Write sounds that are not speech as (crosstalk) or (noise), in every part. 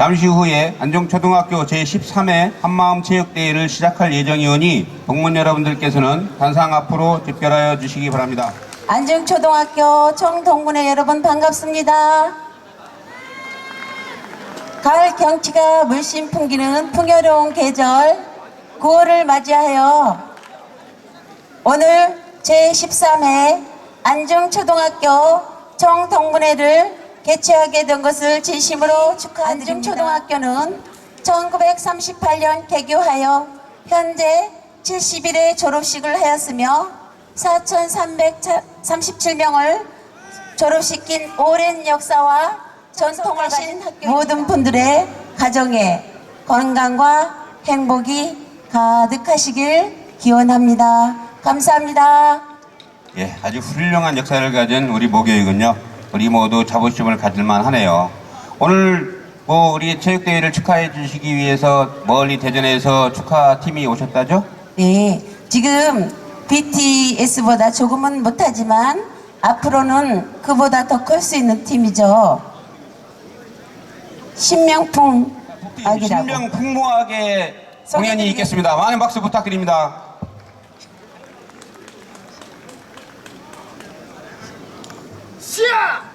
잠시 후에 안정초등학교 제13회 한마음 체육대회를 시작할 예정이오니 동문 여러분들께서는 단상 앞으로 집결하여 주시기 바랍니다. 안중초등학교 총동문회 여러분 반갑습니다. 가을 경치가 물씬 풍기는 풍요로운 계절 9월을 맞이하여 오늘 제13회 안중초등학교 총동문회를 개최하게 된 것을 진심으로 축하드립니다. 안중초등학교는 1938년 개교하여 현재 70일의 졸업식을 하였으며 4,337명을 졸업시킨 오랜 역사와 전통을 가진 모든 분들의 가정에 건강과 행복이 가득하시길 기원합니다. 감사합니다. 예, 아주 훌륭한 역사를 가진 우리 모교육은요, 우리 모두 자부심을 가질만 하네요. 오늘 뭐 우리 체육대회를 축하해 주시기 위해서 멀리 대전에서 축하팀이 오셨다죠? 네, 지금 BTS보다 조금은 못하지만 앞으로는 그보다 더 클 수 있는 팀이죠. 신명풍 악이라고. 신명 풍부하게 공연이 있겠습니다. 많은 박수 부탁드립니다. 대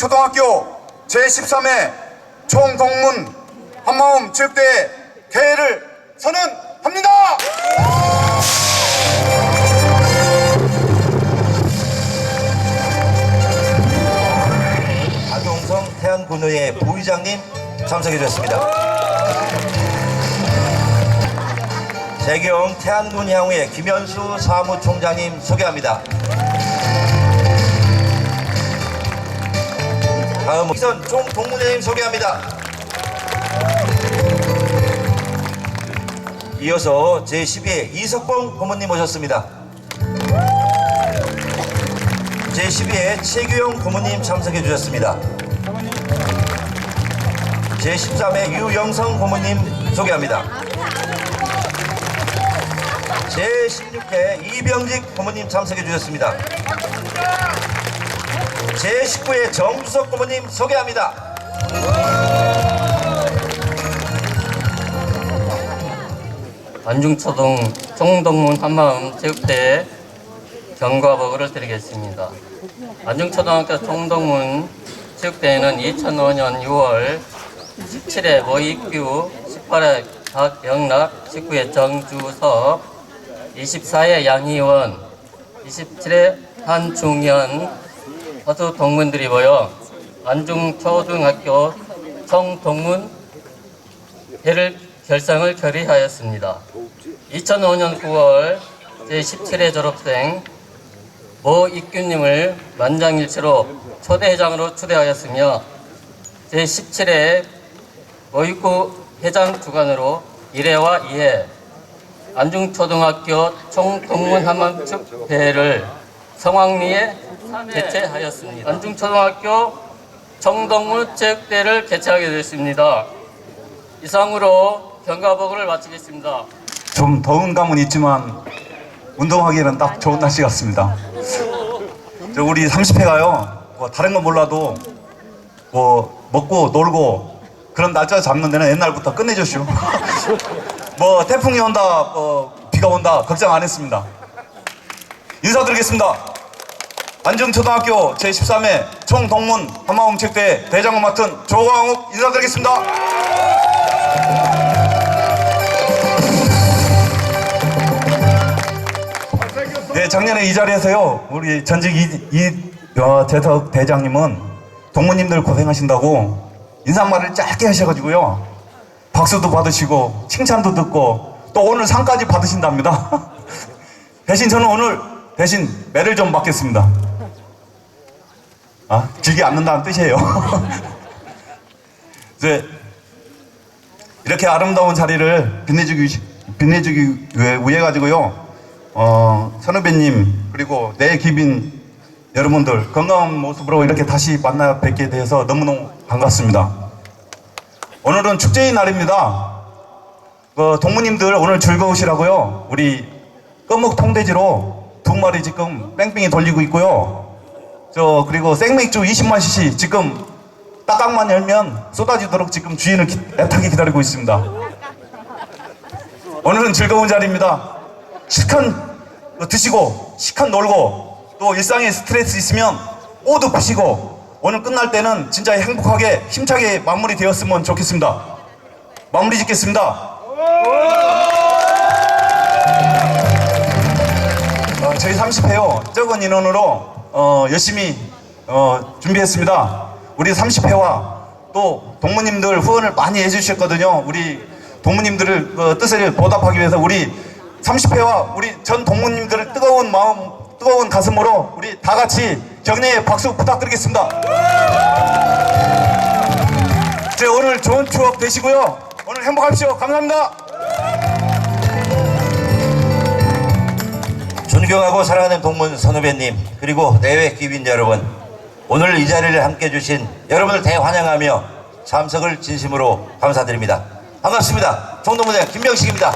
중초등학교 제13회 총동문 한마음 체육대회 개회를 선언합니다. 박용성 태안군의회 부의장님 참석해 주셨습니다. 재경 태안군 향후의 김현수 사무총장님 소개합니다. 다음은 이선 총 동문회님 소개합니다. 이어서 제12회 이석봉 고모님 모셨습니다. 제12회 최규영 고모님 참석해 주셨습니다. 제13회 유영성 고모님 소개합니다. 제16회 이병직 고모님 참석해 주셨습니다. 제19회 정주석 고모님 소개합니다. 안중초등 총동문 한마음 체육대회 경과보고를 드리겠습니다. 안중초등학교 총동문 체육대회는 2005년 6월 17회 모익규, 18회 박영락, 19회 정주섭, 24회 양희원, 27회 한중현 허수 동문들이 모여 안중초등학교 총동문 회를 결성을 결의하였습니다. 2005년 9월 제17회 졸업생 모 익규님을 만장일치로 초대회장으로 추대하였으며 제17회 모익구 회장 주관으로 1회와 2회 안중초등학교 총동문 한마음 축배를 성황리에 개최하였습니다. 안중초등학교 총동문 체육대회를 개최하게 됐습니다. 이상으로 경가보고를 마치겠습니다. 좀 더운 감은 있지만 운동하기에는 딱 좋은 날씨 같습니다. 저 우리 30회가요. 뭐 다른 건 몰라도 뭐 먹고 놀고 그런 날짜 잡는 데는 옛날부터 끝내줬슈. 뭐 태풍이 온다, 뭐 비가 온다 걱정 안 했습니다. 인사드리겠습니다. 안중초등학교 제13회 총동문 한마음책대 대장을 맡은 조광욱 인사드리겠습니다. 네, 작년에 이 자리에서요, 우리 전직 이, 이 어, 재석 대장님은 동무님들 고생하신다고 인사말을 짧게 하셔가지고요, 박수도 받으시고, 칭찬도 듣고, 또 오늘 상까지 받으신답니다. (laughs) 대신 저는 오늘 대신 매를 좀 받겠습니다. 아, 길게 앉는다는 뜻이에요. (laughs) 이제 이렇게 아름다운 자리를 빛내주기, 빛내주기 위해, 가지고요, 어, 선후배님, 그리고 내 기빈 여러분들 건강한 모습으로 이렇게 다시 만나 뵙게 돼서 너무너무 반갑습니다. 오늘은 축제의 날입니다. 그 동무님들 오늘 즐거우시라고요. 우리 껌목 통돼지로 두 마리 지금 뺑뺑이 돌리고 있고요. 저 그리고 생맥주 20만 cc 지금 따깍만 열면 쏟아지도록 지금 주인을 기- 애타게 기다리고 있습니다. 오늘은 즐거운 자리입니다. 실컷 드시고 실컷 놀고 또 일상에 스트레스 있으면 오도 푸시고 오늘 끝날 때는 진짜 행복하게 힘차게 마무리 되었으면 좋겠습니다. 마무리 짓겠습니다. 어, 저희 30회요 적은 인원으로 어, 열심히 어, 준비했습니다. 우리 30회와 또 동무님들 후원을 많이 해주셨거든요. 우리 동무님들을 그 뜻을 보답하기 위해서 우리 30회와 우리 전 동무님들을 뜨거운 마음, 뜨거운 가슴으로 우리 다 같이 격려의 박수 부탁드리겠습니다. 제 오늘 좋은 추억 되시고요. 오늘 행복하십시오. 감사합니다. 존경하고 사랑하는 동문 선후배님 그리고 내외 귀빈 여러분 오늘 이 자리를 함께 해주신 여러분을 대환영하며 참석을 진심으로 감사드립니다. 반갑습니다. 총동문회 김병식입니다.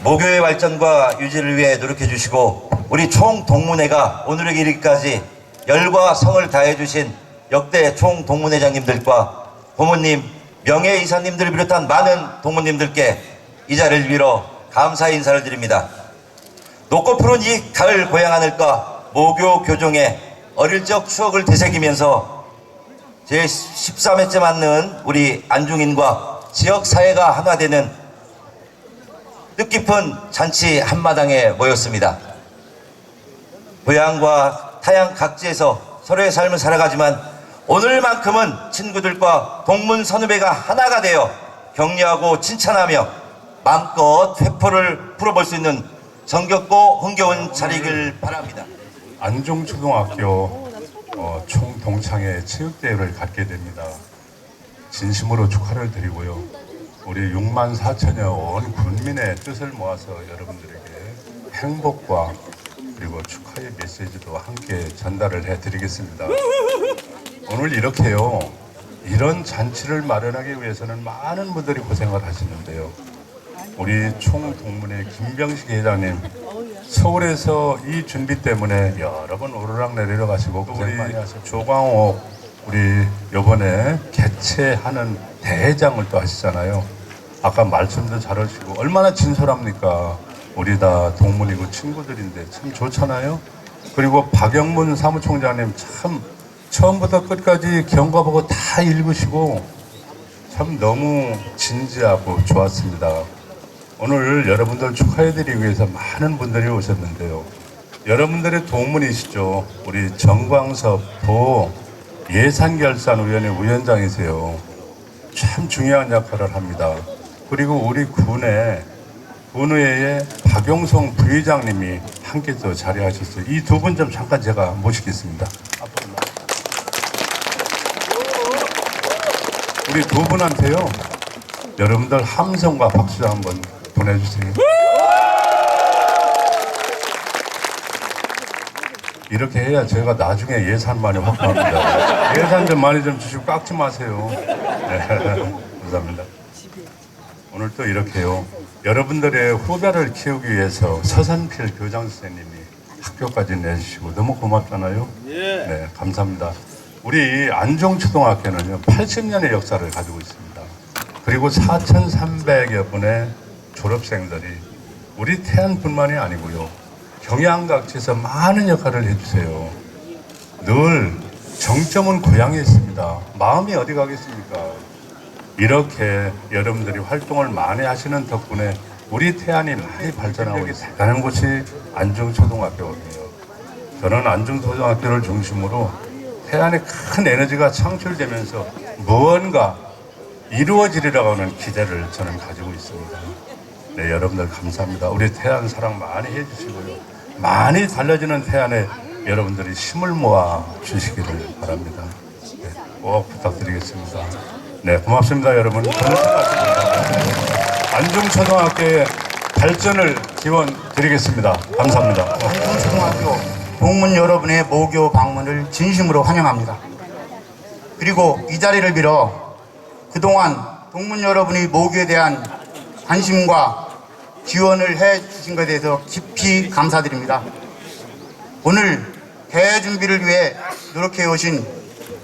모교의 발전과 유지를 위해 노력해 주시고 우리 총동문회가 오늘의 이르기까지 열과 성을 다해 주신 역대 총동문회장님들과 부모님, 명예 이사님들을 비롯한 많은 동무님들께 이 자리를 빌어 감사 인사를 드립니다. 높고 푸른 이 가을 고향 하늘과 모교 교종의 어릴 적 추억을 되새기면서 제 13회째 맞는 우리 안중인과 지역 사회가 하나 되는 뜻깊은 잔치 한마당에 모였습니다. 고향과 타양 각지에서 서로의 삶을 살아가지만 오늘만큼은 친구들과 동문 선후배가 하나가 되어 격려하고 칭찬하며 마음껏 회포를 풀어볼 수 있는 정겹고 흥겨운 자리길 바랍니다. 안중초등학교 어, 총동창회 체육대회를 갖게 됩니다. 진심으로 축하를 드리고요. 우리 6만 4천여 온 군민의 뜻을 모아서 여러분들에게 행복과 그리고 축하의 메시지도 함께 전달을 해드리겠습니다. 오늘 이렇게요. 이런 잔치를 마련하기 위해서는 많은 분들이 고생을 하시는데요. 우리 총동문회 김병식 회장님 서울에서 이 준비 때문에 여러 번 오르락 내리락 하시고 또 우리 조광옥 우리 요번에 개최하는 대회장을 또 하시잖아요. 아까 말씀도 잘 하시고 얼마나 진솔합니까? 우리 다 동문이고 친구들인데 참 좋잖아요. 그리고 박영문 사무총장님 참 처음부터 끝까지 경과보고 다 읽으시고 참 너무 진지하고 좋았습니다. 오늘 여러분들 축하해드리기 위해서 많은 분들이 오셨는데요. 여러분들의 동문이시죠. 우리 정광섭 도 예산결산위원회 위원장이세요. 참 중요한 역할을 합니다. 그리고 우리 군의 군의회의 박용성 부회장님이 함께 또 자리하셨어요. 이 두 분 좀 잠깐 제가 모시겠습니다. 우리 두 분한테요. 여러분들 함성과 박수 한번 보내주세요. 이렇게 해야 제가 나중에 예산 많이 확보합니다. 예산 좀 많이 좀 주시고 깎지 마세요. 네, (laughs) 감사합니다. 오늘 또 이렇게요. 여러분들의 후배를 키우기 위해서 서산필 교장 선생님이 학교까지 내주시고 너무 고맙잖아요. 네, 감사합니다. 우리 안종초등학교는요, 80년의 역사를 가지고 있습니다. 그리고 4,300여 분의 졸업생들이 우리 태안뿐만이 아니고요, 경양각지에서 많은 역할을 해주세요. 늘 정점은 고향에 있습니다. 마음이 어디 가겠습니까? 이렇게 여러분들이 활동을 많이 하시는 덕분에 우리 태안이 많이 발전하고 있습니다. 대단한 곳이 안중초등학교거든요. 저는 안중초등학교를 중심으로 태안에 큰 에너지가 창출되면서 무언가 이루어지리라고 하는 기대를 저는 가지고 있습니다. 네, 여러분들 감사합니다. 우리 태안 사랑 많이 해주시고요. 많이 달라지는 태안에 여러분들이 힘을 모아 주시기를 바랍니다. 네, 꼭 부탁드리겠습니다. 네, 고맙습니다, 여러분. 안중초등학교의 발전을 기원 드리겠습니다. 감사합니다. 초등학교 동문 여러분의 모교 방문을 진심으로 환영합니다. 그리고 이 자리를 빌어 그동안 동문 여러분이 모교에 대한 관심과 지원을 해 주신 것에 대해서 깊이 감사드립니다. 오늘 대회 준비를 위해 노력해 오신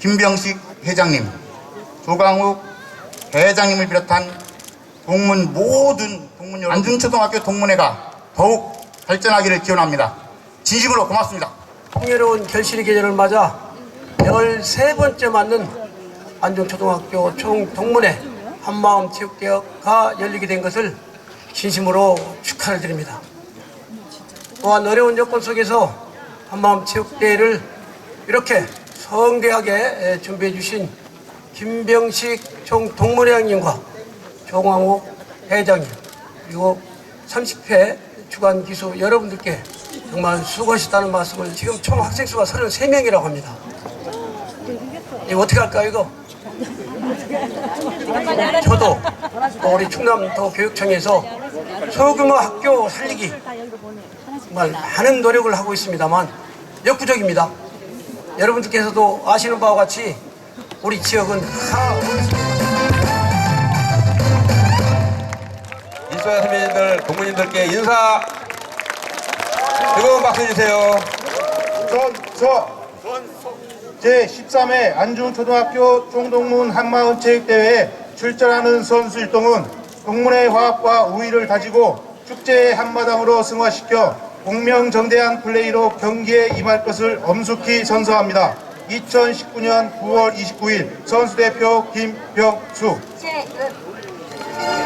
김병식 회장님, 조강욱 회장님을 비롯한 동문 모든 동문 여러분, 안중초등학교 동문회가 더욱 발전하기를 기원합니다. 진심으로 고맙습니다. 풍요로운 결실의 계절을 맞아 13번째 맞는 안중초등학교 총동문회 한마음 체육대회가 열리게 된 것을 진심으로 축하를 드립니다. 또한 어려운 여건 속에서 한마음 체육대회를 이렇게 성대하게 준비해 주신 김병식 총 동문회장님과 종황욱 회장님 그리고 30회 주간 기수 여러분들께 정말 수고하셨다는 말씀을 지금 총 학생 수가 33명이라고 합니다. 이거 어떻게 할까요 이거? 저도 또 우리 충남도 교육청에서 소규모 학교 살리기 정말 많은 노력을 하고 있습니다만 역부족입니다. 여러분들께서도 아시는 바와 같이 우리 지역은 하 인수야 선배님들, 동문님들께 인사 뜨거운 박수 해주세요. 저 제13회 안중초등학교 총동문 한마음 체육대회에 출전하는 선수 일동은 동문회 화합과 우위를 다지고 축제의 한마당으로 승화시켜 공명정대한 플레이로 경기에 임할 것을 엄숙히 선서합니다. 2019년 9월 29일 선수대표 김병수 최은